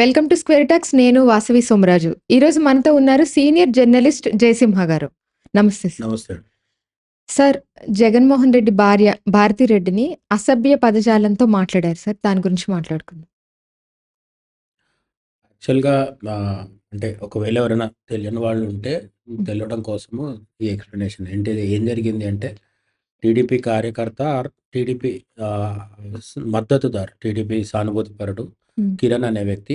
Welcome to square talks. నేను వాసవి సోమరాజు. ఈరోజు మనతో ఉన్నారు సీనియర్ జర్నలిస్ట్ జయసింహ గారు. నమస్తే సార్. నమస్తే. సార్ జగన్మోహన్ రెడ్డి భార్య భారతి రెడ్డిని అసభ్య పదజాలంతో మాట్లాడారు సార్. దాని గురించి మాట్లాడుకుందాం. యాక్చువల్గా అంటే ఒకవేళ ఎవరైనా తెలియని వాళ్ళు ఉంటే తెలియడం కోసము ఈ ఎక్స్ప్లెనేషన్. ఏంటి ఏం జరిగింది అంటే టీడీపీ కార్యకర్త ఆర్ టీడీపీ మద్దతుదారు టీడీపీ సానుభూతిపరుడు. కిరణ్ అనే వ్యక్తి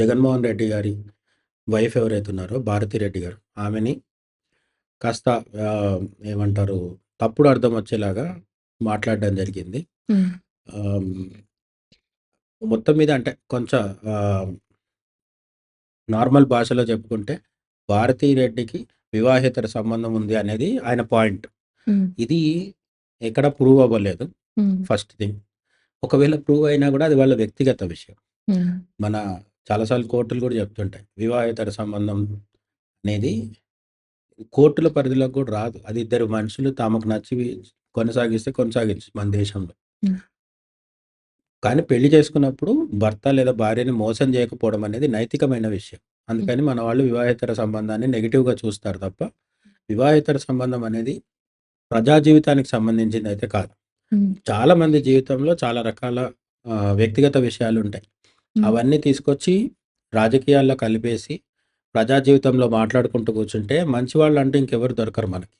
జగన్మోహన్ రెడ్డి గారి వైఫ్ ఎవరైతే ఉన్నారో భారతి రెడ్డి గారు. ఆమెని కాస్త ఏమంటారు తప్పుడు అర్థం వచ్చేలాగా మాట్లాడడం జరిగింది. మొత్తం మీద అంటే కొంచెం నార్మల్ భాషలో చెప్పుకుంటే భారతీ రెడ్డికి వివాహేతర సంబంధం ఉంది అనేది ఆయన పాయింట్. ఇది ఎక్కడ ప్రూవ్ అవ్వలేదు. First thing. ఒకవేళ ప్రూవ్ అయినా కూడా అది వాళ్ళ వ్యక్తిగత విషయం. మన చాలాసార్లు కోర్టులు కూడా చెప్తుంటాయి. వివాహేతర సంబంధం అనేది కోర్టుల పరిధిలోకి కూడా రాదు. అది ఇద్దరు మనుషులు తమకు నచ్చి కొనసాగిస్తే కొనసాగించు మన దేశంలో. కానీ పెళ్ళి చేసుకున్నప్పుడు భర్త లేదా భార్యని మోసం చేయకపోవడం అనేది నైతికమైన విషయం. అందుకని మన వాళ్ళు వివాహేతర సంబంధాన్ని నెగిటివ్గా చూస్తారు తప్ప వివాహేతర సంబంధం అనేది ప్రజా జీవితానికి సంబంధించింది అయితే కాదు. చాలా మంది జీవితంలో చాలా రకాల ఆ, వ్యక్తిగత విషయాలు ఉంటాయి ఉమ్, అవన్నీ తీసుకొచ్చి రాజకీయాల్లో కలిపేసి ప్రజా జీవితంలో మాట్లాడుకుంటూ కూర్చుంటే మంచి వాళ్ళు అంటూ ఇంకెవరు దొరకరు మనకి.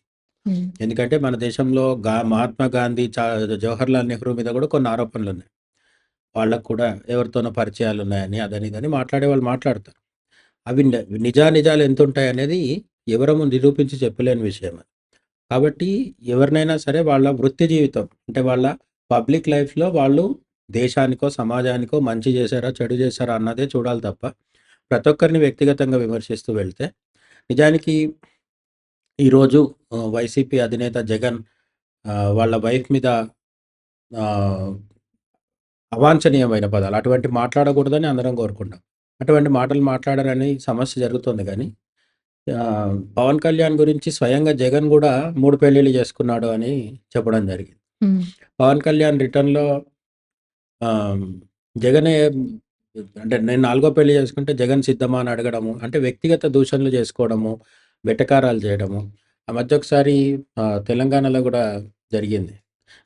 ఉమ్, ఎందుకంటే మన దేశంలో గా మహాత్మా గాంధీ చా జవహర్లాల్ నెహ్రూ మీద కూడా కొన్ని ఆరోపణలు ఉన్నాయి వాళ్ళకు కూడా ఎవరితోనో పరిచయాలు ఉన్నాయని అదని ఇదని మాట్లాడే వాళ్ళు మాట్లాడతారు. అవి నిజా నిజాలు ఎంత ఉంటాయి అనేది ఎవరము నిరూపించి చెప్పలేని విషయం అది. కాబట్టి ఎవరినైనా సరే వాళ్ళ వృత్తి జీవితం అంటే వాళ్ళ పబ్లిక్ లైఫ్లో వాళ్ళు దేశానికో సమాజానికో మంచి చేశారా చెడు చేశారా అన్నదే చూడాలి తప్ప ప్రతి ఒక్కరిని వ్యక్తిగతంగా విమర్శిస్తూ వెళ్తే నిజానికి ఈరోజు వైసీపీ అధినేత జగన్ వాళ్ళ వైఫ్ మీద అవాంఛనీయమైన పదాలు అటువంటి మాట్లాడకూడదని అందరం కోరుకుంటాం. అటువంటి మాటలు మాట్లాడారని సమస్య జరుగుతుంది కానీ పవన్ కళ్యాణ్ గురించి స్వయంగా జగన్ కూడా మూడు పెళ్ళిళ్ళు చేసుకున్నాడు అని చెప్పడం జరిగింది. పవన్ కళ్యాణ్ రిటర్న్లో జగనే అంటే నేను నాలుగో పెళ్ళి చేసుకుంటే జగన్ సిద్ధమా అని అడగడము అంటే వ్యక్తిగత దూషణలు చేసుకోవడము వెటకారాలు చేయడము ఆ మధ్య ఒకసారి తెలంగాణలో కూడా జరిగింది.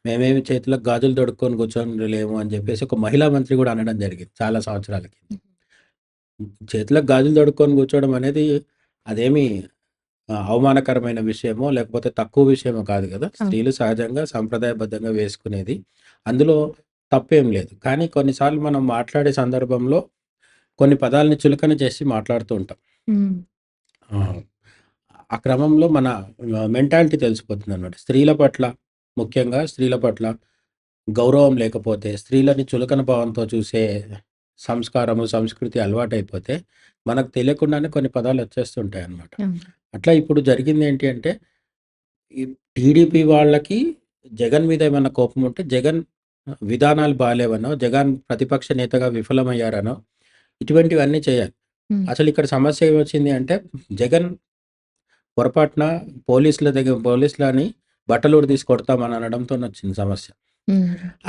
మేమేమి చేతులకు గాజులు తొడుక్కొని కూర్చొని లేము అని చెప్పేసి ఒక మహిళా మంత్రి కూడా అనడం జరిగింది చాలా సంవత్సరాల కింద. చేతులకు గాజులు తొడుక్కొని కూర్చోవడం అనేది అదేమి అవమానకరమైన విషయమో లేకపోతే తక్కువ విషయమో కాదు కదా. స్త్రీలు సహజంగా సాంప్రదాయబద్ధంగా వేసుకునేది. అందులో తప్పేం లేదు. కానీ కొన్నిసార్లు మనం మాట్లాడే సందర్భంలో కొన్ని పదాలని చులకన చేసి మాట్లాడుతూ ఉంటాం. ఆ క్రమంలో మన మెంటాలిటీ తెలిసిపోతుంది అనమాట స్త్రీల పట్ల ముఖ్యంగా స్త్రీల పట్ల గౌరవం లేకపోతే స్త్రీలని చులకన భావంతో చూసే సంస్కారము సంస్కృతి అలవాటైపోతే మనకు తెలియకుండానే కొన్ని పదాలు వచ్చేస్తుంటాయి అన్నమాట. అవును. అట్లా ఇప్పుడు జరిగింది ఏంటి అంటే ఈ టీడీపీ వాళ్ళకి జగన్ మీద ఏమైనా కోపం ఉంటే జగన్ విధానాలు బాగాలేవనో జగన్ ప్రతిపక్ష నేతగా విఫలమయ్యారనో ఇటువంటివన్నీ చేయాలి. అసలు ఇక్కడ సమస్య ఏమొచ్చింది అంటే జగన్ పొరపాటున పోలీసుల దగ్గర పోలీసులని బట్టలు తీసి కొడతామని అనడంతో వచ్చింది సమస్య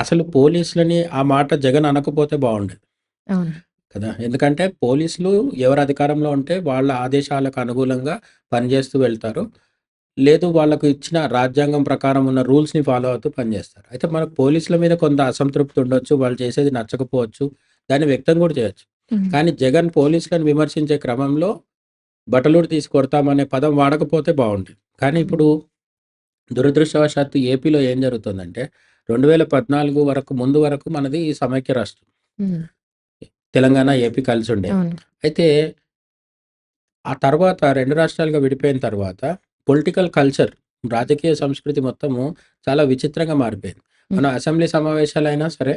అసలు పోలీసులని ఆ మాట జగన్ అనకపోతే బాగుండేది. అవును. కదా! ఎందుకంటే పోలీసులు ఎవరు అధికారంలో ఉంటే వాళ్ళ ఆదేశాలకు అనుకూలంగా పనిచేస్తూ వెళ్తారు. లేదు వాళ్ళకు ఇచ్చిన రాజ్యాంగం ప్రకారం ఉన్న రూల్స్ని ఫాలో అవుతూ పనిచేస్తారు అయితే మనకు పోలీసుల మీద కొంత అసంతృప్తి ఉండొచ్చు వాళ్ళు చేసేది నచ్చకపోవచ్చు దాన్ని వ్యక్తం కూడా చేయొచ్చు. కానీ జగన్ పోలీసులను విమర్శించే క్రమంలో బట్టలూరు తీసి కొడతామనే పదం వాడకపోతే బాగుండేది. కానీ ఇప్పుడు దురదృష్టవశాత్తు ఏపీలో ఏం జరుగుతుందంటే రెండు వేల పద్నాలుగు వరకు ముందు వరకు మనది సమైక్య రాష్ట్రం. తెలంగాణ ఏపీ కలిసి ఉండే అయితే ఆ తర్వాత రెండు రాష్ట్రాలుగా విడిపోయిన తర్వాత పొలిటికల్ కల్చర్ రాజకీయ సంస్కృతి మొత్తము చాలా విచిత్రంగా మారిపోయింది. మన అసెంబ్లీ సమావేశాలైనా సరే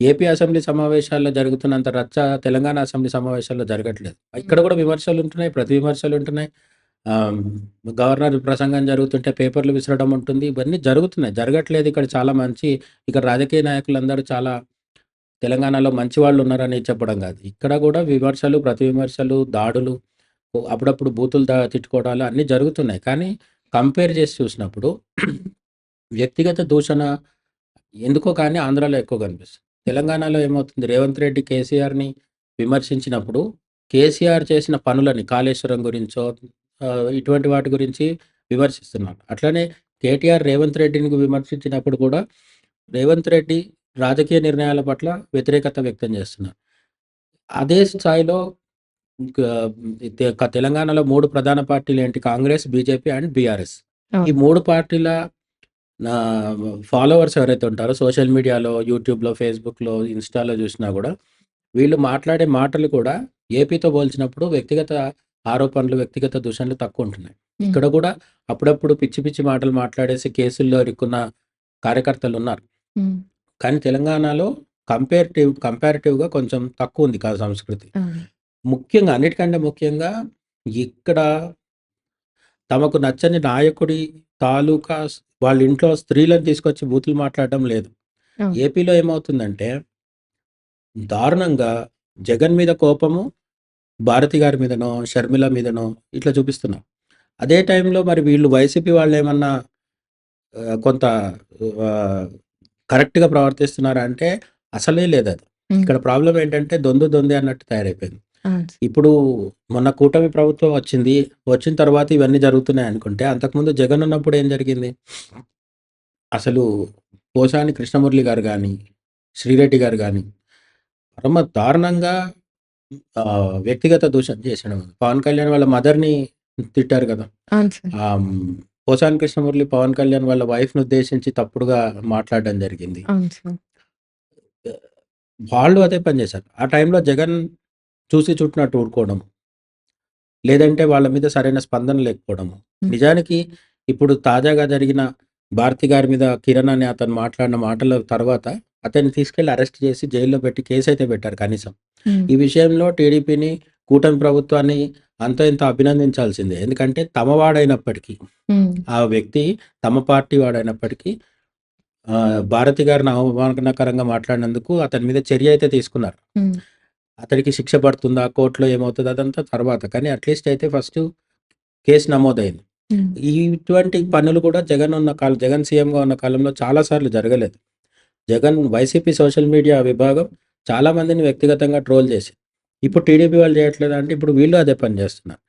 ఏపీ అసెంబ్లీ సమావేశాల్లో జరుగుతున్నంత రచ్చ తెలంగాణ అసెంబ్లీ సమావేశాల్లో జరగట్లేదు. ఇక్కడ కూడా విమర్శలు ఉంటున్నాయి ప్రతి విమర్శలు ఉంటున్నాయి గవర్నర్ ప్రసంగం జరుగుతుంటే పేపర్లు విసరడం ఉంటుంది. ఇవన్నీ జరుగుతున్నాయి జరగట్లేదు ఇక్కడ చాలా మంచి ఇక్కడ రాజకీయ నాయకులందరూ చాలా తెలంగాణలో మంచి వాళ్ళు ఉన్నారని చెప్పడం కాదు. ఇక్కడ కూడా విమర్శలు ప్రతి విమర్శలు దాడులు అప్పుడప్పుడు బూతులు దా తిట్టుకోవడాలు అన్నీ జరుగుతున్నాయి. కానీ కంపేర్ చేసి చూసినప్పుడు వ్యక్తిగత దూషణ ఎందుకో కానీ ఆంధ్రాలో ఎక్కువ కనిపిస్తుంది. తెలంగాణలో ఏమవుతుంది? రేవంత్ రెడ్డి కేసీఆర్‌ని విమర్శించినప్పుడు, కేసీఆర్ చేసిన పనులని కాళేశ్వరం గురించో ఇటువంటి వాటి గురించి విమర్శిస్తున్నారు. అట్లనే కేటీఆర్ రేవంత్ రెడ్డిని విమర్శించినప్పుడు కూడా రేవంత్ రెడ్డి రాజకీయ నిర్ణయాల పట్ల వ్యతిరేకత వ్యక్తం చేస్తున్నారు. అదే స్థాయిలో తెలంగాణలో 3 ప్రధాన పార్టీలేంటి కాంగ్రెస్, బీజేపీ అండ్ బీఆర్ఎస్. ఈ. 3 పార్టీల ఫాలోవర్స్ ఎవరైతే ఉంటారో సోషల్ మీడియాలో, యూట్యూబ్‌లో, ఫేస్‌బుక్‌లో, ఇన్‌స్టాలో చూసినా గూడా వీళ్ళు మాట్లాడే మాటలు కూడా ఏపీతో పోల్చినప్పుడు వ్యక్తిగత ఆరోపణలు, వ్యక్తిగత దూషణలు తక్కువుంటున్నాయి. హ్మ్. ఇక్కడ గూడా అప్పుడప్పుడు పిచ్చి పిచ్చి మాటలు మాట్లాడేసి కేసుల్లో ఇరుక్కున్న కార్యకర్తలున్నారు. హ్మ్. కానీ తెలంగాణలో కంపేర్‌టివ్ కంపారిటివ్‌గా కొంచెం తక్కువుంది కా సంస్కృతి. అవును. ముఖ్యంగా అన్నిటికంటే ముఖ్యంగా ఇక్కడ తమకు నచ్చని నాయకుడి తాలూకా వాళ్ళ ఇంట్లో స్త్రీలను తీసుకొచ్చి బూతులు మాట్లాడడం లేదు. ఏపీలో ఏమవుతుందంటే దారుణంగా జగన్ మీద కోపము భారతి గారి మీదనో, షర్మిల మీదనో ఇట్లా చూపిస్తున్నారు. అదే టైంలో మరి వీళ్ళు వైసీపీ వాళ్ళేమన్నా ఆహ్, కొంత కరెక్ట్‌గా ప్రవర్తిస్తున్నారా అంటే అసలే లేదది. హ్మ్. ఇక్కడ ప్రాబ్లమ్ ఏంటంటే దొందు దొందే అన్నట్టు తయారైపోయింది. ఇప్పుడు మొన్న కూటమి ప్రభుత్వం వచ్చింది. వచ్చిన తర్వాత ఇవన్నీ జరుగుతున్నాయి అనుకుంటే అంతకుముందు జగన్ ఉన్నప్పుడు ఏం జరిగింది? అసలు పోసాని కృష్ణమురళి గారు గాని, శ్రీరెడ్డి గారు గాని పరమ దారుణంగా వ్యక్తిగత దూషణ చేసడం. పవన్ కళ్యాణ్ వాళ్ళ మదర్‌ని తిట్టారు కదా! పోసాని కృష్ణమురళి పవన్ కళ్యాణ్ వాళ్ళ వైఫ్‌ని ఉద్దేశించి తప్పుడుగా మాట్లాడడం జరిగింది. వాళ్ళు అదే పని చేశారు. ఆ టైంలో జగన్ చూసి చుట్టినట్టు ఊరుకోవడం. లేదంటే వాళ్ళ మీద సరైన స్పందన లేకపోవడము. నిజానికి ఇప్పుడు తాజాగా జరిగిన భారతి గారి మీద కిరణ్ అనే అతను మాట్లాడిన మాటల తర్వాత అతన్ని తీసుకెళ్ళి అరెస్ట్ చేసి జైల్లో పెట్టి కేసయితే పెట్టారు కనీసం. ఈ విషయంలో టీడీపీని, కూటమి ప్రభుత్వాన్ని అంతో ఇంతో అభినందించాల్సిందే. ఎందుకంటే తమ వాడైనప్పటికీ. ఆ వ్యక్తి తమ పార్టీ వాడైనప్పటికీ భారతి గారిని అవమానకరంగా మాట్లాడినందుకు అతని మీద చర్య అయితే తీసుకున్నారు. అతడికి శిక్ష పడుతుందా? కోర్టులో ఏమవుతదో అదంతా తర్వాత. కానీ అట్‌లీస్ట్ అయితే ఫస్ట్ కేసు నమోదయింది. హ్మ్. ఇటువంటి పనులు కూడా జగన్ ఉన్న కాలం జగన్ సీఎంగా ఉన్న కాలంలో చాలా సార్లు జరగలేదు. జగన్ వైసీపీ సోషల్ మీడియా విభాగం చాలా మందిని వ్యక్తిగతంగా ట్రోల్ చేసింది. ఇప్పుడు టీడీపీ వాళ్ళు చేయట్లేదా అంటే ఇప్పుడు వీళ్ళు అదే పని చేస్తున్నారు.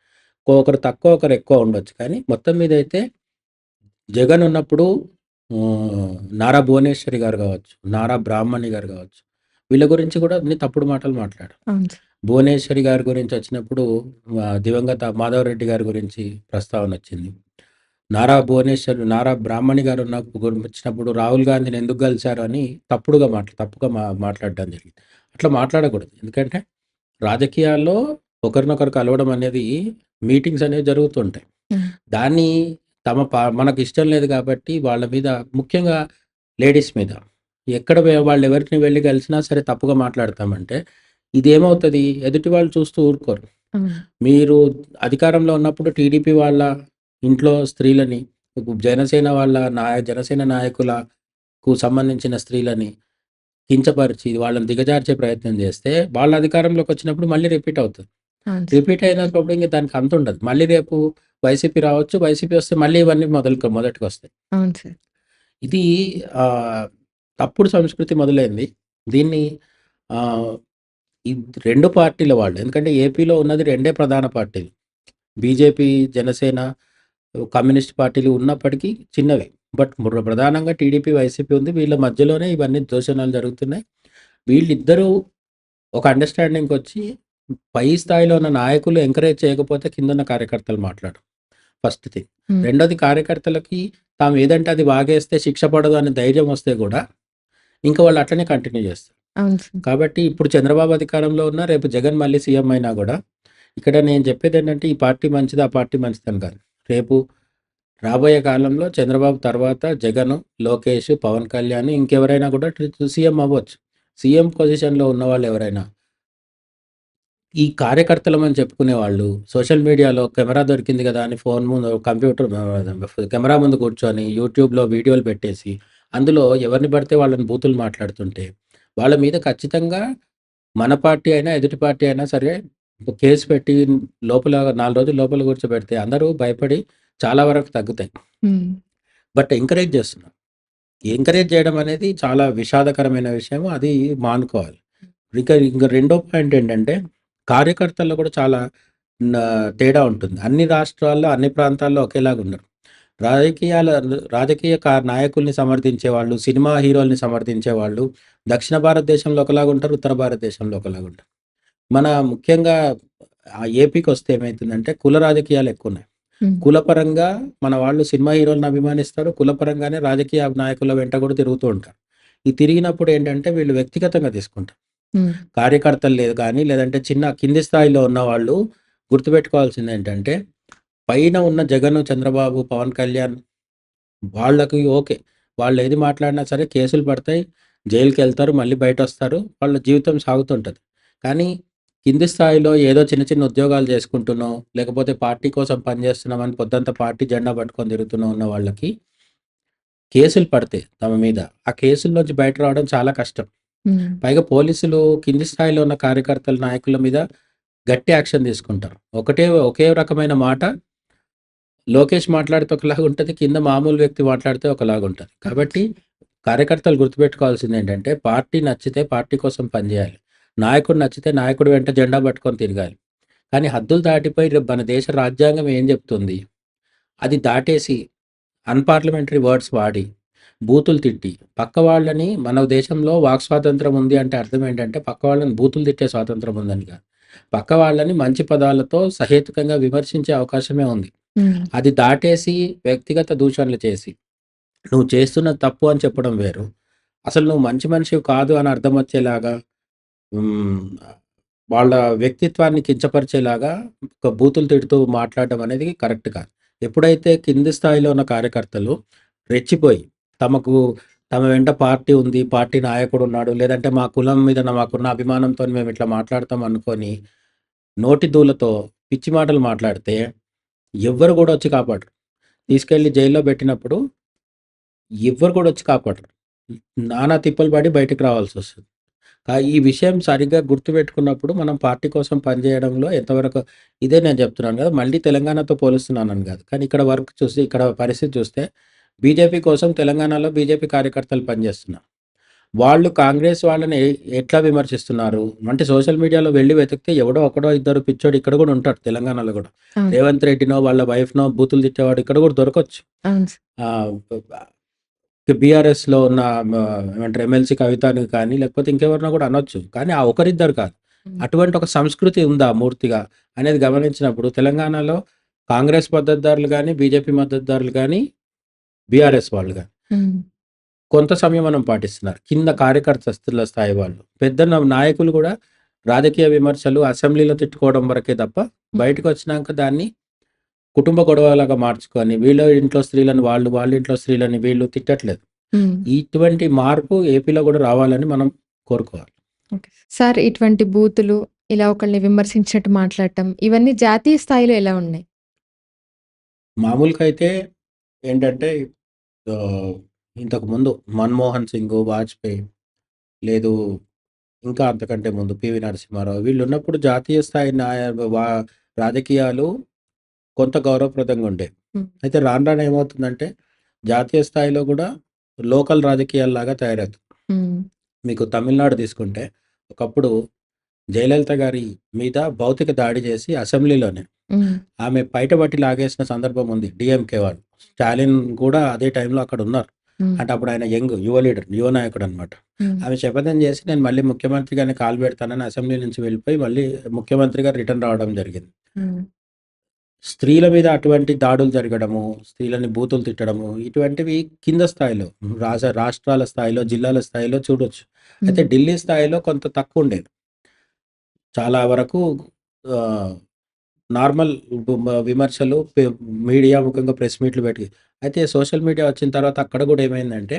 ఒకరు తక్కువ, ఒకరు ఎక్కువ ఉండొచ్చు. కానీ మొత్తం మీద అయితే జగన్ ఉన్నప్పుడు నారా భువనేశ్వరి గారు కావచ్చు, నారా బ్రాహ్మణి గారు కావచ్చు, వీళ్ళ గురించి కూడా అన్ని తప్పుడు మాటలు సార్. భువనేశ్వరి గారి గురించి వచ్చినప్పుడు దివంగత మాధవరెడ్డి గారి గురించి ప్రస్తావన వచ్చింది. నారా భువనేశ్వరి, నారా బ్రాహ్మణి గారు వచ్చినప్పుడు రాహుల్ గాంధీని ఎందుకు కలిసారు అని తప్పుడుగా మాట్లా తప్పుగా మా మాట్లాడడం జరిగింది. అట్లా మాట్లాడకూడదు. ఎందుకంటే రాజకీయాల్లో ఒకరినొకరు కలవడం అనేది మీటింగ్స్ అనేవి జరుగుతుంటాయి. దాన్ని తమ ప మనకు ఇష్టం లేదు కాబట్టి వాళ్ళ మీద ముఖ్యంగా లేడీస్ మీద ఎక్కడ వాళ్ళు ఎవరిని వెళ్ళి కలిసినా సరే తప్పుగా మాట్లాడతామంటే ఇదేమవుతది ఎదుటి వాళ్ళు చూస్తూ ఊరుకోరు. మీరు అధికారంలో ఉన్నప్పుడు టీడీపీ వాళ్ళ ఇంట్లో స్త్రీలని, జనసేన వాళ్ళ నాయ జనసేన నాయకులకు సంబంధించిన స్త్రీలని కించపరిచి వాళ్ళని దిగజార్చే ప్రయత్నం చేస్తే వాళ్ళ అధికారంలోకి వచ్చినప్పుడు మళ్ళీ రిపీట్ అవుతది. రిపీట్ అయినప్పుడు ఇంక దానికి అంతుండదు. మళ్ళీ రేపు వైసీపీ రావచ్చు. వైసీపీ వస్తే మళ్ళీ ఇవన్నీ మొదలుకు మొదటికొస్తాయి. అవును సార్. ఇది తప్పుడు సంస్కృతి మొదలైంది. దీన్ని ఈ 2 పార్టీల వాళ్ళు ఎందుకంటే ఏపీలో ఉన్నది రెండే ప్రధాన పార్టీలు. బీజేపీ, జనసేన, కమ్యూనిస్ట్ పార్టీలు ఉన్నప్పటికీ చిన్నవి. బట్ ప్రధానంగా టీడీపీ, వైసీపీ ఉంది. వీళ్ళ మధ్యలోనే ఇవన్నీ దూషణలు జరుగుతున్నాయి. వీళ్ళిద్దరూ ఒక అండర్‌స్టాండింగ్‌కొచ్చి పై స్థాయిలో ఉన్న నాయకులు ఎంకరేజ్ చేయకపోతే కిందున్న కార్యకర్తలు మాట్లాడరు. First thing. రెండోది కార్యకర్తలకి తాము ఏదంటే అది వాగేస్తే శిక్ష పడదు అనే ధైర్యం వస్తే గూడా ఇంక వాళ్ళు అట్లనే కంటిన్యూ చేస్తారు. కాబట్టి ఇప్పుడు చంద్రబాబు అధికారంలో ఉన్నా, రేపు జగన్ మళ్ళీ సీఎం అయినా గూడా ఇక్కడ నేను చెప్పేదేంటంటే ఈ పార్టీ మంచిది, ఆ పార్టీ మంచిదని కాదు. రేపు రాబోయే కాలంలో చంద్రబాబు తర్వాత జగను, లోకేష్, పవన్ కళ్యాణ్ ఇంకెవరైనా కూడా సీఎం అవ్వచ్చు. సీఎం పొజిషన్‌లో ఉన్న వాళ్ళు ఎవరైనా ఈ కార్యకర్తలమని చెప్పుకునే వాళ్ళు సోషల్ మీడియాలో కెమెరా దొరికింది కదా అని ఫోన్ ముందు కంప్యూటర్ కెమెరా ముందు కూర్చొని యూట్యూబ్‌లో వీడియోలు పెట్టేసి అందులో ఎవరిని పడితే వాళ్ళని బూతులు మాట్లాడుతుంటే వాళ్ళ మీద ఖచ్చితంగా మన పార్టీ అయినా, ఎదుటి పార్టీ అయినా సరే కేసు పెట్టి లోపల నాలుగు రోజులు లోపల కూర్చోబెడితే అందరూ భయపడి చాలా వరకు తగ్గుతాయి. బట్ ఎంకరేజ్ చేస్తున్నారు. ఎంకరేజ్ చేయడం అనేది చాలా విషాదకరమైన విషయం. అది మానుకోవాలి. ఇంకా ఇంక రెండో పాయింట్ ఏంటంటే కార్యకర్తల్లో కూడా చాలా తేడా ఉంటుంది. అన్ని రాష్ట్రాల్లో, అన్ని ప్రాంతాల్లో ఒకేలాగా ఉండరు. రాజకీయాల రాజకీయ నాయకుల్ని సమర్థించేవాళ్ళు, సినిమా హీరోల్ని సమర్థించేవాళ్ళు దక్షిణ భారతదేశంలో ఒకలాగా ఉంటారు. ఉత్తర భారతదేశంలో ఒకలాగా ఉంటారు. మన ముఖ్యంగా ఆహ్, ఏపీకొస్తే ఏమైతుందంటే కుల రాజకీయాలు ఎక్కువున్నాయి. హ్మ్. కులపరంగా మన వాళ్ళు సినిమా హీరోలను అభిమానిస్తారు. కులపరంగానే రాజకీయ నాయకుల వెంట కూడా తిరుగుతూ ఉంటారు. ఈ తిరిగినప్పుడు ఏంటంటే వీళ్ళు వ్యక్తిగతంగా తీసుకుంటారు. కార్యకర్తలు లేదు కానీ లేదంటే చిన్న కింది స్థాయిలో ఉన్నవాళ్ళు గుర్తుపెట్టుకోవాల్సిందేంటంటే పైన ఉన్న జగన్, చంద్రబాబు, పవన్ కళ్యాణ్ వాళ్ళకి ఓకే. వాళ్ళు ఏది మాట్లాడినా సరే కేసులు పడతాయి. జైలుకెళ్తారు. మళ్ళీ బయటొస్తారు. వాళ్ళ జీవితం సాగుతుంటది. కానీ కింది స్థాయిలో ఏదో చిన్న చిన్న ఉద్యోగాలు చేసుకుంటున్నో, లేకపోతే పార్టీ కోసం పనిచేస్తున్నామని పొద్దంతా పార్టీ జెండా పట్టుకొని తిరుగుతూనో ఉన్న వాళ్ళకి కేసులు పడతాయి తమ మీద. ఆ కేసుల్లోంచి బయట రావడం చాలా కష్టం. పైగా పోలీసులు కింది స్థాయిలో ఉన్న కార్యకర్తల, నాయకుల మీద గట్టి యాక్షన్ తీసుకుంటారు. ఒకటే ఒకే రకమైన మాట లోకేష్ మాట్లాడితే ఒకలాగా ఉంటది. కింద మామూలు వ్యక్తి మాట్లాడితే ఒకలాగా ఉంటది. కాబట్టి కార్యకర్తలు గుర్తుపెట్టుకోవాల్సిందేంటంటే పార్టీ నచ్చితే పార్టీ కోసం పనిచేయాలి. నాయకుడు నచ్చితే నాయకుడి వెంట జెండా పట్టుకొని తిరగాలి. కానీ హద్దులు దాటిపోయి మన దేశ రాజ్యాంగం ఏం చెప్తుంది? అది దాటేసి అన్‌పార్లమెంటరీ వర్డ్స్ వాడి, బూతులు తిట్టి, పక్క వాళ్ళని మన దేశంలో వాక్ స్వాతంత్రం ఉంది అంటే అర్థం ఏంటంటే పక్క వాళ్ళని బూతులు తిట్టే స్వాతంత్రం ఉందని కాదు. పక్క వాళ్ళని మంచి పదాలతో సహేతుకంగా విమర్శించే అవకాశమే ఉంది. అది దాటేసి వ్యక్తిగత దూషణలు చేసి, నువ్వు చేస్తున్నది తప్పు అని చెప్పడం వేరు. అసలు నువ్వు మంచి మనిషివి కాదు అని అర్థం వచ్చేలాగా. వాళ్ళ వ్యక్తిత్వాన్ని కించపరిచేలాగా ఒక బూతులు తిడుతూ మాట్లాడడం అనేది కరెక్ట్ కాదు. ఎప్పుడైతే కింది స్థాయిలో ఉన్న కార్యకర్తలు రెచ్చిపోయి తమకు తమ వెంట పార్టీ ఉంది. పార్టీ నాయకుడు ఉన్నాడు. లేదంటే మా కులం మీద మాకున్న అభిమానంతో మేము ఇట్లా మాట్లాడతాం అనుకొని నోటి దూలతో పిచ్చి మాటలు మాట్లాడితే ఎవ్వరు కూడా వచ్చి కాపాడరు. తీసుకెళ్ళి జైల్లో పెట్టినప్పుడు ఎవ్వరు కూడా వచ్చి కాపాడరు. నానా తిప్పలు పడి బయటికి రావాల్సి వస్తుంది ఈ విషయం సరిగ్గా గుర్తుపెట్టుకున్నప్పుడు మనం పార్టీ కోసం పనిచేయడంలో ఎంతవరకు ఇదే నేను చెప్తున్నాను కదా! మళ్ళీ తెలంగాణతో పోలుస్తున్నానని కాదు. కానీ ఇక్కడ వర్క్ చూస్తే ఇక్కడ పరిస్థితి చూస్తే బీజేపీ కోసం తెలంగాణలో బీజేపీ కార్యకర్తలు పనిచేస్తున్నారు. వాళ్ళు కాంగ్రెస్ వాళ్ళని ఎట్లా విమర్శిస్తున్నారు? అంటే సోషల్ మీడియాలో వెళ్ళి వెతికితే ఎవడో ఒకడో ఇద్దరు పిచ్చోడు ఇక్కడ కూడా ఉంటాడు తెలంగాణలో కూడా. రేవంత్ రెడ్డినో, వాళ్ళ వైఫ్‌నో బూతులు తిట్టేవాడు ఇక్కడ కూడా దొరకొచ్చు. బీఆర్ఎస్‌లో ఉన్న ఏమంటారు ఎమ్మెల్సీ కవితని కానీ లేకపోతే ఇంకెవరినో కూడా అనొచ్చు. కానీ ఆ ఒకరిద్దరు కాదు. అటువంటి ఒక సంస్కృతి ఉందా మూర్తిగా అనేది గమనించినప్పుడు తెలంగాణలో కాంగ్రెస్ మద్దతుదారులు గాని, బీజేపీ మద్దతుదారులు గాని, బీఆర్ఎస్ వాళ్ళు గాని హ్మ్. కొంత సంయమనం పాటిస్తున్నారు. కింద కార్యకర్తల స్థాయి వాళ్ళు. పెద్ద నాయకులు కూడా రాజకీయ విమర్శలు అసెంబ్లీలో తిట్టుకోవడం వరకే తప్ప బయటకొచ్చినాక దాన్ని కుటుంబ గొడవలాగా మార్చుకొని వీళ్ళ ఇంట్లో స్త్రీలను వాళ్ళు, వాళ్ళ ఇంట్లో స్త్రీలని వీళ్ళు తిట్టట్లేదు. ఇటువంటి మార్పు ఏపీలో కూడా రావాలని మనం కోరుకోవాలి. సార్ ఇటువంటి బూతులు, ఇలా ఒకళ్ళని విమర్శించినట్టు మాట్లాడటం ఇవన్నీ జాతీయ స్థాయిలో ఎలా ఉన్నాయి? మామూలుగా అయితే ఏంటంటే ఆహ్, ఇంతకుముందు 'మన్మోహన్ సింగ్', 'వాజ్పేయి' లేదు ఇంకా అంతకంటే ముందు 'పివి నరసింహారావు' వీళ్ళున్నప్పుడు జాతీయ స్థాయి రాజకీయాలు కొంత గౌరవప్రదంగా. హ్మ్. అయితే రాను రాను ఏమవుతుందంటే జాతీయ స్థాయిలో కూడా లోకల్ రాజకీయాల్లాగా తయారవుతుంది. మీకు తమిళనాడు తీసుకుంటే ఒకప్పుడు జయలలిత గారి మీద భౌతిక దాడి చేసి అసెంబ్లీలోనే. ఆమె పైటబట్టి లాగేసిన సందర్భం ఉంది డీఎంకే వాళ్ళు. స్టాలిన్ కూడా అదే టైంలో అక్కడ ఉన్నారు. అంటే అప్పుడు ఆయన యంగ్ యువ లీడర్, యువ నాయకుడు అనమాట. ఆమె శపథం చేసి నేను మళ్ళీ ముఖ్యమంత్రిగానే కాలు పెడతానని అసెంబ్లీ నుంచి వెళ్ళిపోయి మళ్ళీ ముఖ్యమంత్రిగా రిటర్న్ రావడం జరిగింది. స్త్రీల మీద అటువంటి దాడులు జరగడము, స్త్రీలని బూతులు తిట్టడము ఇటువంటివి కింద స్థాయిలో రాజ రాష్ట్రాల స్థాయిలో, జిల్లాల స్థాయిలో చూడొచ్చు. అయితే. ఢిల్లీ స్థాయిలో కొంత తక్కువుండేది. చాలా వరకు నార్మల్ విమర్శలు మీడియా ముఖంగా ప్రెస్ మీట్లు పెట్టి అయితే సోషల్ మీడియా వచ్చిన తర్వాత అక్కడ కూడా ఏమైందంటే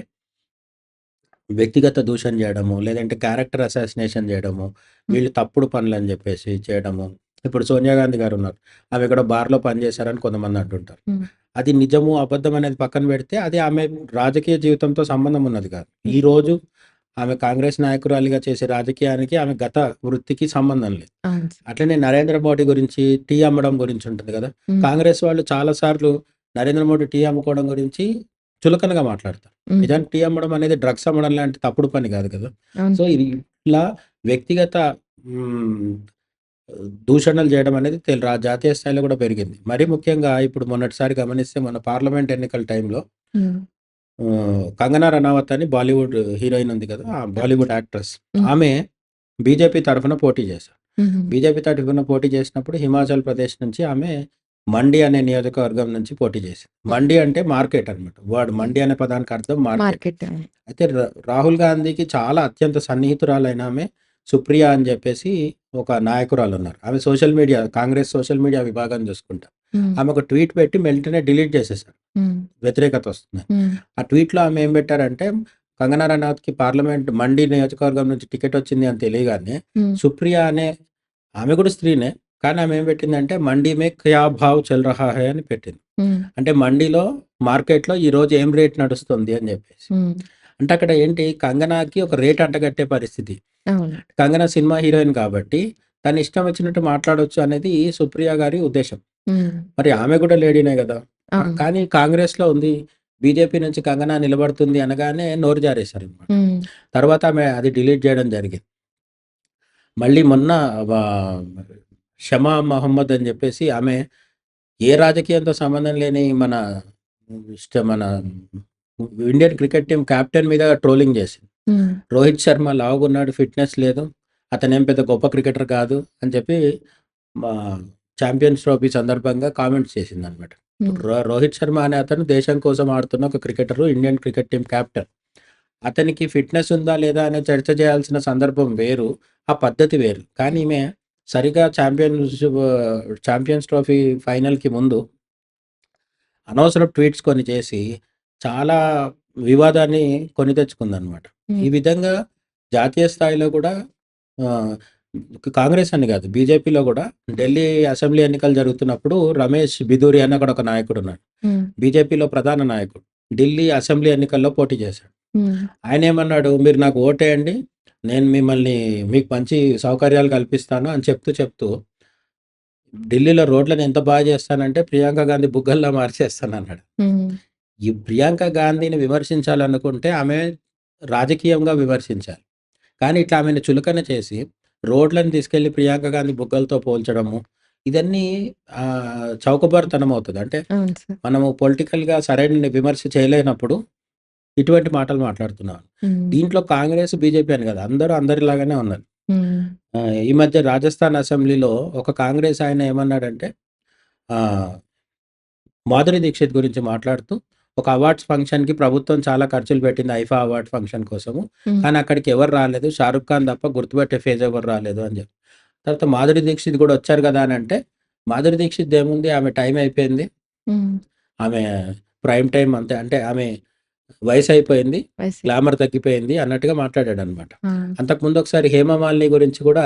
వ్యక్తిగత దూషణ చేయడము, లేదంటే క్యారెక్టర్ అసాసినేషన్ చేయడము, వీళ్ళు తప్పుడు పనులని చెప్పేసి చేయడము. ఇప్పుడు సోనియా గాంధీ గారున్నారు. ఆమె ఎక్కడో బార్‌లో పనిచేశారని కొంతమంది అంటుంటారు. అది నిజము, అబద్ధం అనేది పక్కన పెడితే అది ఆమె రాజకీయ జీవితంతో సంబంధం ఉన్నది కాదు. ఈరోజు ఆమె కాంగ్రెస్ నాయకురాలిగా చేసే రాజకీయానికి ఆమె గత వృత్తికి సంబంధం లేదు. అట్లనే నరేంద్ర మోడీ గురించి టీ అమ్మడం గురించి ఉంటుంది కదా! కాంగ్రెస్ వాళ్ళు చాలా సార్లు నరేంద్ర మోడీ టీ అమ్ముకోవడం గురించి చులకనగా మాట్లాడతారు. నిజానికి టీ అమ్మడం అనేది డ్రగ్స్ అమ్మడం లాంటి తప్పుడు పని కాదు కదా! సో, ఇది ఇట్లా వ్యక్తిగత దూషణలు చేయడం అనేది జాతీయ స్థాయిలో కూడా పెరిగింది. మరీ ముఖ్యంగా ఇప్పుడు మొన్నటిసారి గమనిస్తే మన పార్లమెంట్ ఎన్నికల టైంలో కంగనా రనౌత్ అని బాలీవుడ్ హీరోయిన్ ఉంది కదా! బాలీవుడ్ యాక్ట్రెస్. ఆమె బీజేపీ తరఫున పోటీ చేశారు. బీజేపీ తరఫున పోటీ చేసినప్పుడు హిమాచల్ ప్రదేశ్ నుంచి ఆమె మండి అనే నియోజకవర్గం నుంచి పోటీ చేసింది. మండి అంటే మార్కెట్ అన్నమాట. వర్డ్ మండి అనే పదానికి అర్థం మార్కెట్. అయితే రాహుల్ గాంధీకి చాలా అత్యంత సన్నిహితురాలైన ఆమె సుప్రియ అని చెప్పేసి ఒక నాయకురాలున్నారు. ఆమె social media Congress social media విభాగం చూసుకుంటా. హ్మ్. ఆమె ఒక ట్వీట్ పెట్టి వెంటనే డిలీట్ చేసేసారు. వ్యతిరేకత వస్తుందని. హ్మ్. ఆ ట్వీట్‌లో ఆమె ఏం పెట్టారంటే కంగనా రనౌత్‌కి పార్లమెంట్ మండి నియోజకవర్గం నుంచి టికెట్ వచ్చింది అని తెలియగానే. సుప్రియ అనే ఆమె కూడా స్త్రీనే. కానీ ఆమె ఏం పెట్టిందంటే మండి మే క్యా భావ్ చల్ రహా హై అని పెట్టింది. అంటే మండిలో మార్కెట్‌లో ఈరోజు ఏం రేట్ నడుస్తుంది అని చెప్పేసి. అంటే అక్కడ ఏంటి కంగనాకి ఒక రేట్ అంటగట్టే పరిస్థితి. కంగనా సినిమా హీరోయిన్ కాబట్టి తన ఇష్టం వచ్చినట్టు మాట్లాడొచ్చు అనేది సుప్రియ గారి ఉద్దేశం. మరి ఆమె కూడా లేడీనే కదా! కానీ కాంగ్రెస్‌లో ఉంది. బీజేపీ నుంచి కంగనా నిలబడుతుంది అనగానే నోరు జారేశారన్నమాట. హ్మ్. తర్వాత ఆమె అది డిలీట్ చేయడం జరిగింది. మళ్ళీ మొన్న షమా మహమ్మద్ అని చెప్పేసి ఆమె ఏ రాజకీయంతో సంబంధం లేని మన ఇష్ట మన ఇండియన్ క్రికెట్ టీమ్ కెప్టెన్ మీద ట్రోలింగ్ చేసింది. రోహిత్ శర్మ లావుగున్నాడు, ఫిట్‌నెస్ లేదు. అతనేం పెద్ద గొప్ప క్రికెటర్ కాదు అని చెప్పి ఛాంపియన్స్ ట్రోఫీ సందర్భంగా కామెంట్స్ చేసిందన్నమాట. హ్మ్. రో రోహిత్ శర్మ అనే అతను దేశం కోసం ఆడుతున్న ఒక cricketer. Indian cricket team captain. అతనికి ఫిట్‌నెస్ ఉందా లేదా అనే చర్చ చేయాల్సిన సందర్భం వేరు. ఆ పద్ధతి వేరు. కానీ ఈమె సరిగ్గా ఛాంపియన్‌షిప్ ఛాంపియన్స్ ట్రోఫీ ఫైనల్‌కి ముందు అనవసరపు ట్వీట్స్ కొన్ని చేసి చాలా వివాదాన్ని కొని తెచ్చుకుందన్నమాట. ఈ హ్మ్. విధంగా జాతీయ స్థాయిలో కూడా కాంగ్రెస్ అని కాదు బీజేపీలో కూడా ఢిల్లీ అసెంబ్లీ ఎన్నికలు జరుగుతున్నప్పుడు రమేష్ బిధూరి అని అక్కడ ఒక నాయకుడున్నాడు. హ్మ్. బీజేపీలో ప్రధాన నాయకుడు. ఢిల్లీ అసెంబ్లీ ఎన్నికల్లో పోటీ చేశాడు. హ్మ్. ఆయనేమన్నాడు మీరు నాకు ఓటేయండి. నేను మిమ్మల్ని మీకు మంచి సౌకర్యాలు కల్పిస్తాను అని చెప్తూ చెప్తూ ఢిల్లీలో రోడ్లను ఎంత బాగా చేస్తానంటే ప్రియాంక గాంధీ బుగ్గల్లా మార్చేస్తానన్నాడు. హ్మ్. ఈ ప్రియాంక గాంధీని విమర్శించాలనుకుంటే ఆమె రాజకీయంగా విమర్శించాలి. కానీ ఇట్లా ఆమెను చులకన చేసి రోడ్లను తీసుకెళ్ళి ప్రియాంక గాంధీ బుగ్గలతో పోల్చడము ఇదన్నీ చౌకబారుతనం అవుతది. అంటే. మనము పొలిటికల్‌గా సరైన విమర్శ చేయలేనప్పుడు ఇటువంటి మాటలు మాట్లాడుతున్నాం. దీంట్లో కాంగ్రెస్, బీజేపీ అని కాదు. అందరూ అందరిలాగానే ఉన్నారు. ఈ మధ్య రాజస్థాన్ అసెంబ్లీలో ఒక కాంగ్రెస్ ఆయన ఏమన్నాడంటే మాధురి దీక్షిత్ గురించి మాట్లాడుతూ ఒక అవార్డ్స్ ఫంక్షన్‌కి ప్రభుత్వం చాలా ఖర్చులు పెట్టింది ఐఫా అవార్డ్ ఫంక్షన్ కోసము. కానీ అక్కడికి ఎవరు రాలేదు. షారుఖ్ ఖాన్ తప్ప గుర్తుపట్టే ఫేజ్ ఎవరు రాలేదు అని చెప్పి. తర్వాత మాధురి దీక్షిత్ కూడా వచ్చారు కదా అని అంటే మాధురి దీక్షిత్ ఏముంది ఆమె టైం అయిపోయింది. ఆమె ప్రైమ్ టైమ్ అంతే. అంటే ఆమె వయసు అయిపోయింది. గ్లామర్ తగ్గిపోయింది అన్నట్టుగా మాట్లాడాడన్నమాట. ఆ! అంతకుముందు ఒకసారి హేమమాలిని గురించి కూడా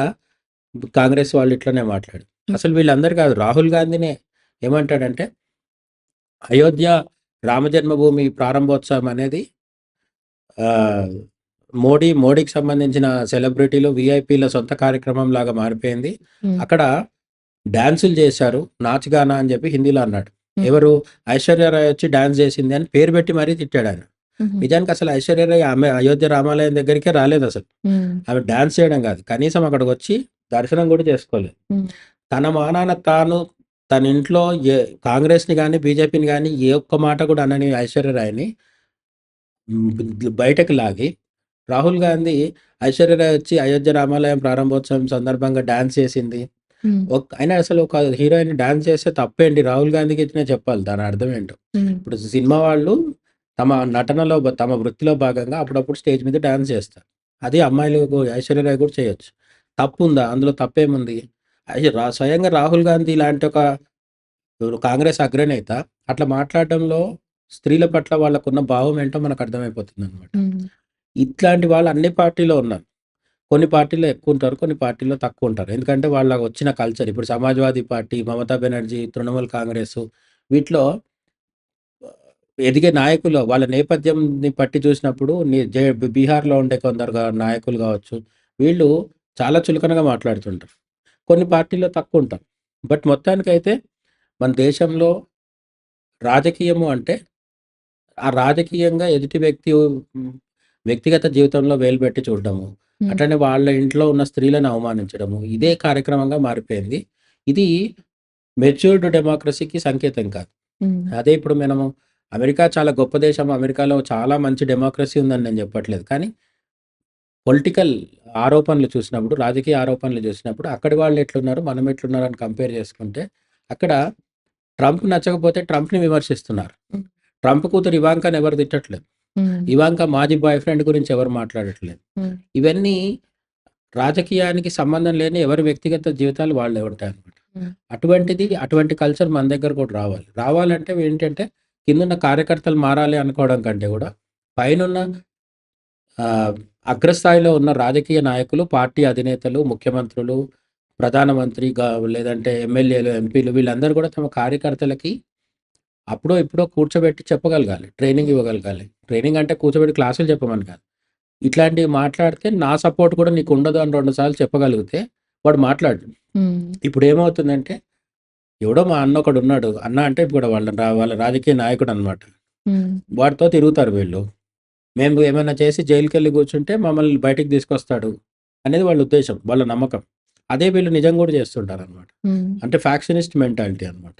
కాంగ్రెస్ వాళ్ళు ఇట్లనే మాట్లాడారు. హ్మ్. అసలు వీళ్ళందరూ కాదు రాహుల్ గాంధీనే ఏమంటాడంటే అయోధ్య రామ జన్మభూమి ప్రారంభోత్సవం అనేది మోడీ మోడీకి సంబంధించిన సెలబ్రిటీలు, వీఐపీల సొంత కార్యక్రమం లాగా మారిపోయింది. అక్కడ డాన్సులు చేశారు. నాచ్ గానా అని చెప్పి హిందీలో అన్నాడు. ఎవరు ఐశ్వర్య రాయ్ వచ్చి డాన్స్ చేసింది అని పేరు పెట్టి మరీ తిట్టాడాయన. హుహు. నిజానికి అసలు ఐశ్వర్య రాయ్ ఆమె అయోధ్య రామాలయం దగ్గరికే రాలేదసలు. హ్మ్. ఆమె డాన్స్ చేయడం కాదు. కనీసం అక్కడికొచ్చి దర్శనం కూడా చేసుకోలేదు. తన మానాన తాను తన ఇంట్లో ఏ కాంగ్రెస్‌ని గాని, బీజేపీని గాని ఏ ఒక్క మాట కూడా అనని ఐశ్వర్య రాయ్‌ని హ్మ్, బయటకు లాగి రాహుల్ గాంధీ ఐశ్వర్య రాయ్ వచ్చి అయోధ్య రామాలయం ప్రారంభోత్సవం సందర్భంగా డాన్స్ చేసింది. అయినా అసలు ఒక హీరోయిన్ డాన్స్ చేస్తే తప్పేంటి? రాహుల్ గాంధీకి ఇచ్చినా చెప్పాలి దాని అర్థం ఏంటో. ఇప్పుడు సినిమా వాళ్ళు తమ నటనలో తమ వృత్తిలో భాగంగా అప్పుడప్పుడు స్టేజ్ మీద డాన్స్ చేస్తారు. అది అమ్మాయిలు గు ఐశ్వర్య రాయ్ కూడా చేయొచ్చు. తప్పుందా? అందులో తప్పేముంది? రా స్వయంగా రాహుల్ గాంధీ లాంటి ఒక కాంగ్రెస్ అగ్రనేత అట్లా మాట్లాడడంలో స్త్రీల పట్ల వాళ్ళకున్న భావం ఏంటో మనకు అర్థమైపోతుందన్నమాట. హ్మ్. ఇట్లాంటి వాళ్ళు అన్ని పార్టీలో ఉన్నారు. కొన్ని పార్టీలో ఎక్కువుంటారు. కొన్ని పార్టీలో తక్కువుంటారు. ఎందుకంటే వాళ్ళకి వచ్చిన కల్చర్ ఇప్పుడు సమాజ్‌వాదీ పార్టీ, మమతా బెనర్జీ, తృణమూల్ కాంగ్రెసు వీటిలో ఎదిగే నాయకులు వాళ్ళ నేపథ్యంని పట్టి చూసినప్పుడు బీహార్‌లో ఉండే కొందరు నాయకులు కావచ్చు, వీళ్ళు చాలా చులకనగా మాట్లాడుతుంటారు. కొన్ని పార్టీల్లో తక్కువుంటారు. బట్ మొత్తానికైతే మన దేశంలో రాజకీయము అంటే ఆ రాజకీయంగా ఎదుటి వ్యక్తి వ్యక్తిగత జీవితంలో వేలు పెట్టి చూడడము. అట్లనే వాళ్ళ ఇంట్లో ఉన్న స్త్రీలను అవమానించడము. ఇదే కార్యక్రమంగా మారిపోయింది. ఇది మెచ్యూర్డ్ డెమోక్రసీకి సంకేతం కాదు. అదే ఇప్పుడు మనము అమెరికా చాలా గొప్ప దేశం. అమెరికాలో చాలా మంచి డెమోక్రసీ ఉందని నేను చెప్పట్లేదు. కానీ పొలిటికల్ ఆరోపణలు చూసినప్పుడు, రాజకీయ ఆరోపణలు చూసినప్పుడు అక్కడి వాళ్ళు ఎట్లున్నారు, మనం ఎట్లున్నారు అని కంపేర్ చేసుకుంటే అక్కడ ట్రంప్ నచ్చకపోతే ట్రంప్‌ని విమర్శిస్తున్నారు. ట్రంప్ కూతురు ఇవాంకాని ఎవరు తిట్టట్లేదు. ఇవాంక మాజీ బాయ్ ఫ్రెండ్ గురించి ఎవరు మాట్లాడట్లేదు. ఇవన్నీ రాజకీయానికి సంబంధం లేని ఎవరి వ్యక్తిగత జీవితాలు వాళ్ళే ఉంటాయన్నమాట. హ్మ్. అటువంటిది అటువంటి కల్చర్ మన దగ్గర కూడా రావాలి. రావాలంటే ఏంటంటే కిందున్న కార్యకర్తలు మారాలి అనుకోవడం కంటే కూడా పైనున్న ఆహ్, అగ్రస్థాయిలో ఉన్న రాజకీయ నాయకులు, పార్టీ అధినేతలు, ముఖ్యమంత్రులు, ప్రధానమంత్రి లేదంటే ఎమ్మెల్యేలు, ఎంపీలు వీళ్ళందరూ కూడా తమ కార్యకర్తలకి అప్పుడో ఇప్పుడో కూర్చోబెట్టి చెప్పగలగాలి. ట్రైనింగ్ ఇవ్వగలగాలి. ట్రైనింగ్ అంటే కూర్చోబెట్టి క్లాసులు చెప్పమని కాదు. ఇట్లాంటివి మాట్లాడితే నా సపోర్ట్ కూడా నీకు ఉండదు అని 2 సార్లు చెప్పగలిగితే వాడు మాట్లాడడు. హ్మ్. ఇప్పుడు ఏమవుతుందంటే ఎవడో మా అన్న ఒకడున్నాడు. అన్న అంటే ఇప్పుడు వాళ్ళ వాళ్ళ రాజకీయ నాయకుడు అన్నమాట. హ్మ్. వాడితో తిరుగుతారు వీళ్ళు. మేము ఏమైనా చేసి జైలుకెళ్ళి కూర్చుంటే మమ్మల్ని బయటికి తీసుకొస్తాడు అనేది వాళ్ళ ఉద్దేశం. వాళ్ళ నమ్మకం. అదే వీళ్ళు నిజం కూడా చేస్తుంటారన్నమాట. హ్మ్. అంటే ఫ్యాక్షనిస్ట్ మెంటాలిటీ అన్నమాట.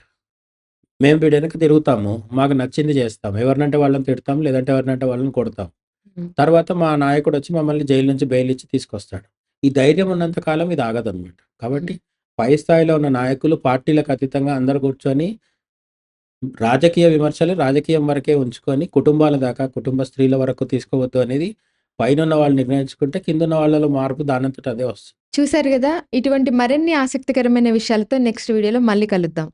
మేము వీడి వెనక తిరుగుతాము. మాకు నచ్చింది చేస్తాం. ఎవరినంటే వాళ్ళని తిడతాం. లేదంటే ఎవరినంటే వాళ్ళని కొడతాం. తర్వాత మా నాయకుడొచ్చి మమ్మల్ని జైలు నుంచి బెయిల్ ఇచ్చి తీసుకొస్తాడు. ఈ ధైర్యం ఉన్నంత కాలం ఇది ఆగదన్నమాట. కాబట్టి. పై స్థాయిలో ఉన్న నాయకులు పార్టీలకు అతీతంగా అందరూ కూర్చొని రాజకీయ విమర్శలు రాజకీయం వరకే ఉంచుకొని కుటుంబాల దాకా, కుటుంబ స్త్రీల వరకు తీసుకోవద్దు అనేది పైనున్న వాళ్ళు నిర్ణయించుకుంటే కింద ఉన్న వాళ్ళలో మార్పు దానంతట అదే వస్తుంది. చూసారు కదా ఇటువంటి మరిన్ని ఆసక్తికరమైన విషయాలతో నెక్స్ట్ వీడియోలో మళ్ళీ కలుద్దాం.